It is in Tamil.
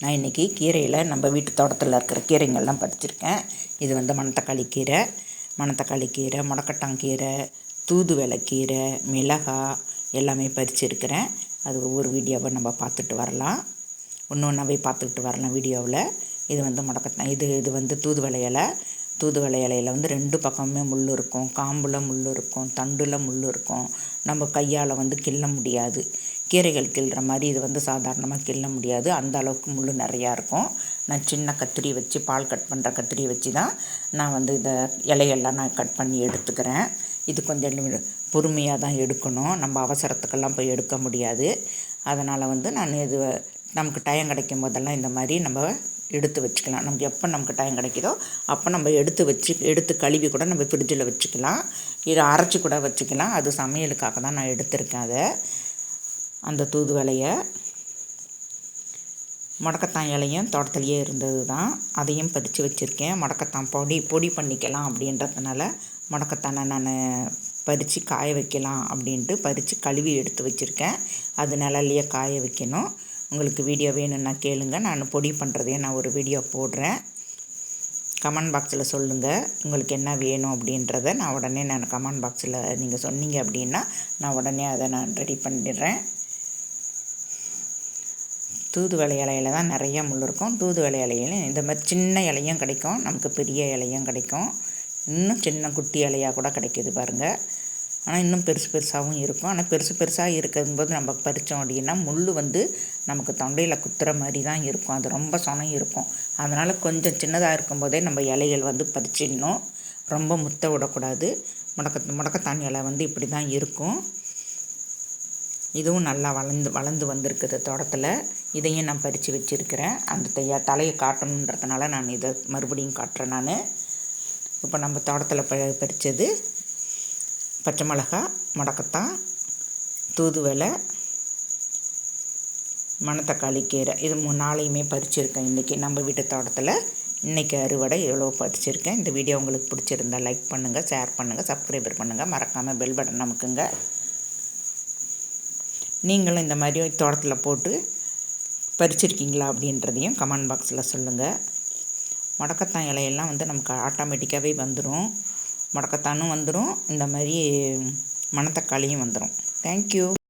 நான் இன்றைக்கி கீரையில் நம்ம வீட்டு தோட்டத்தில் இருக்கிற கீரைங்கள்லாம் பறிச்சிருக்கேன். இது வந்து மணத்தக்காளி கீரை மணத்தக்காளி கீரை முடக்கட்டாங்கீரை தூதுவளை கீரை மிளகாய் எல்லாமே பறிச்சிருக்கிறேன். அது ஒவ்வொரு வீடியோவை நம்ம பார்த்துட்டு வரலாம். ஒன்று ஒன்றாவே பார்த்துக்கிட்டு வரலாம் வீடியோவில். இது வந்து முடக்கத்தான் இது இது வந்து தூதுவளை இலை. தூதுவளை இலையில் வந்து ரெண்டு பக்கமுமே முள் இருக்கும். காம்பில் முள் இருக்கும். தண்டில் முள் இருக்கும். நம்ம கையால் வந்து கிள்ள முடியாது. கீரைகள் கிள்ளுற மாதிரி இது வந்து சாதாரணமாக கிள்ள முடியாது. அந்த அளவுக்கு முள் நிறையா இருக்கும். நான் சின்ன கத்திரி வச்சு பால் கட் பண்ணுற கத்திரி வச்சு தான் நான் வந்து இந்த இலையெல்லாம் நான் கட் பண்ணி எடுத்துக்கிறேன். இது கொஞ்சம் பொறுமையாக தான் எடுக்கணும். நம்ம அவசரத்துக்கெல்லாம் போய் எடுக்க முடியாது. அதனால் வந்து நான் இது நமக்கு டைம் கிடைக்கும் போதெல்லாம் இந்த மாதிரி நம்ம எடுத்து வச்சுக்கலாம். நமக்கு எப்போ நமக்கு டைம் கிடைக்குதோ அப்போ நம்ம எடுத்து வச்சு எடுத்து கழுவி கூட நம்ம ஃப்ரிட்ஜில் வச்சுக்கலாம். இதை அரைச்சி கூட வச்சுக்கலாம். அது சமையலுக்காக தான் நான் எடுத்திருக்கேன் அதை. அந்த தூதுவலையை முடக்கத்தான் இலையும் தோட்டத்துலேயே இருந்தது தான். அதையும் பறித்து வச்சுருக்கேன். முடக்கத்தான் பொடி பொடி பண்ணிக்கலாம் அப்படின்றதுனால முடக்கத்தானை நான் பறித்து காய வைக்கலாம் அப்படின்ட்டு பறித்து கழுவி எடுத்து வச்சுருக்கேன். அது நிழல்லையே காய வைக்கணும். உங்களுக்கு வீடியோ வேணும்னா கேளுங்கள் நான் பொடி பண்ணுறதையும் நான் ஒரு வீடியோ போடுறேன். கமெண்ட் பாக்ஸில் சொல்லுங்கள் உங்களுக்கு என்ன வேணும் அப்படின்றத நான் உடனே நான் கமெண்ட் பாக்ஸில் நீங்கள் சொன்னீங்க அப்படின்னா நான் உடனே அதை நான் ரெடி பண்ணிடுறேன். தூதுவளை இலையில தான் நிறைய முள் இருக்கும். தூதுவளை இலையிலையும் இந்த மாதிரி சின்ன இலையும் கிடைக்கும். நமக்கு பெரிய இலையும் கிடைக்கும். இன்னும் சின்ன குட்டி இலையாக கூட கிடைக்கிது பாருங்கள் ஆனால் இன்னும் பெருசு பெருசாகவும் இருக்கும். ஆனால் பெருசு பெருசாக இருக்கும்போது நம்ம பறித்தோம் அப்படின்னா முள் வந்து நமக்கு தொண்டையில் குத்துற மாதிரி தான் இருக்கும். அது ரொம்ப சொனம் இருக்கும். அதனால் கொஞ்சம் சின்னதாக இருக்கும்போதே நம்ம இலைகள் வந்து பறிச்சிடணும். ரொம்ப முத்த விடக்கூடாது. முடக்க முடக்கத்தான் இலை வந்து இப்படி தான் இருக்கும். இதுவும் நல்லா வளர்ந்து வளர்ந்து வந்திருக்குது தோட்டத்தில். இதையும் நான் பறித்து வச்சுருக்கிறேன். அந்த தையா தலையை காட்டணுன்றதுனால நான் இதை மறுபடியும் காட்டுறேன் நான். இப்போ நம்ம தோட்டத்தில் ப பறித்தது பச்சை மிளகா முடக்கத்தான் தூதுவலை மணத்தக்காளி கீரை. இது மூணு நாளையுமே பறிச்சிருக்கேன் இன்றைக்கி நம்ம வீட்டு தோட்டத்தில் இன்றைக்கி அறுவடை எவ்வளோ பறிச்சிருக்கேன். இந்த வீடியோ உங்களுக்கு பிடிச்சிருந்தா லைக் பண்ணுங்கள் ஷேர் பண்ணுங்கள் சப்ஸ்கிரைபர் பண்ணுங்கள் மறக்காமல் பெல் பட்டன் நமக்குங்க நீங்களும் இந்த மாதிரி தோட்டத்தில் போட்டு பறிச்சிருக்கீங்களா அப்படின்றதையும் கமெண்ட் பாக்ஸில் சொல்லுங்கள் முடக்கத்தான் இலையெல்லாம் வந்து நமக்கு ஆட்டோமேட்டிக்காகவே வந்துடும் முடக்கத்தானும் வந்துடும் இந்த மாதிரி மணத்தக்காளியும் வந்துடும் தேங்க்யூ